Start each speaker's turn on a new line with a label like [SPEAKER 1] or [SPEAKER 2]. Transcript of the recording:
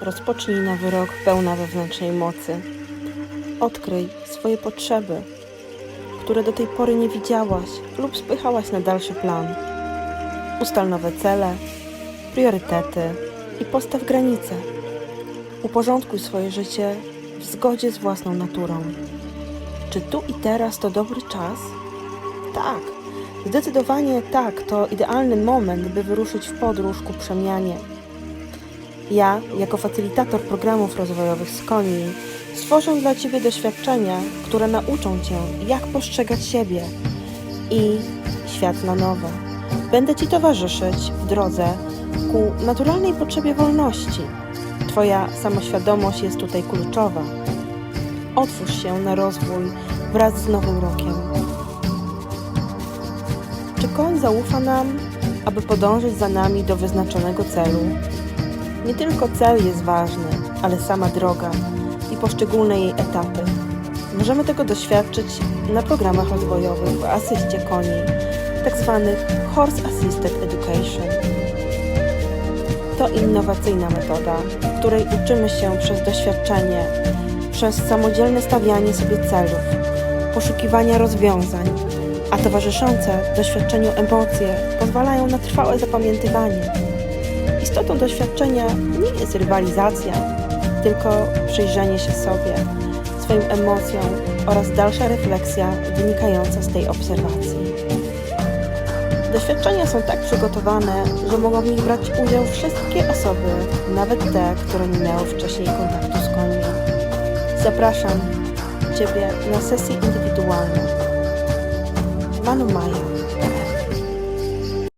[SPEAKER 1] Rozpocznij nowy rok pełna wewnętrznej mocy. Odkryj swoje potrzeby, które do tej pory nie widziałaś lub spychałaś na dalszy plan. Ustal nowe cele, priorytety i postaw granice. Uporządkuj swoje życie w zgodzie z własną naturą. Czy tu i teraz to dobry czas? Tak, zdecydowanie tak, to idealny moment, by wyruszyć w podróż ku przemianie. Ja, jako facylitator programów rozwojowych z koni, stworzę dla Ciebie doświadczenia, które nauczą Cię, jak postrzegać siebie i świat na nowo. Będę Ci towarzyszyć w drodze ku naturalnej potrzebie wolności. Twoja samoświadomość jest tutaj kluczowa. Otwórz się na rozwój wraz z nowym rokiem. Czy koń zaufa nam, aby podążyć za nami do wyznaczonego celu? Nie tylko cel jest ważny, ale sama droga i poszczególne jej etapy. Możemy tego doświadczyć na programach rozwojowych w asyście koni, tzw. Horse Assisted Education. To innowacyjna metoda, w której uczymy się przez doświadczenie, przez samodzielne stawianie sobie celów, poszukiwania rozwiązań, a towarzyszące doświadczeniu emocje pozwalają na trwałe zapamiętywanie. Istotą doświadczenia nie jest rywalizacja, tylko przyjrzenie się sobie, swoim emocjom oraz dalsza refleksja wynikająca z tej obserwacji. Doświadczenia są tak przygotowane, że mogą w nich brać udział wszystkie osoby, nawet te, które nie miały wcześniej kontaktu z końmi. Zapraszam Ciebie na sesję indywidualną. Manu Maja.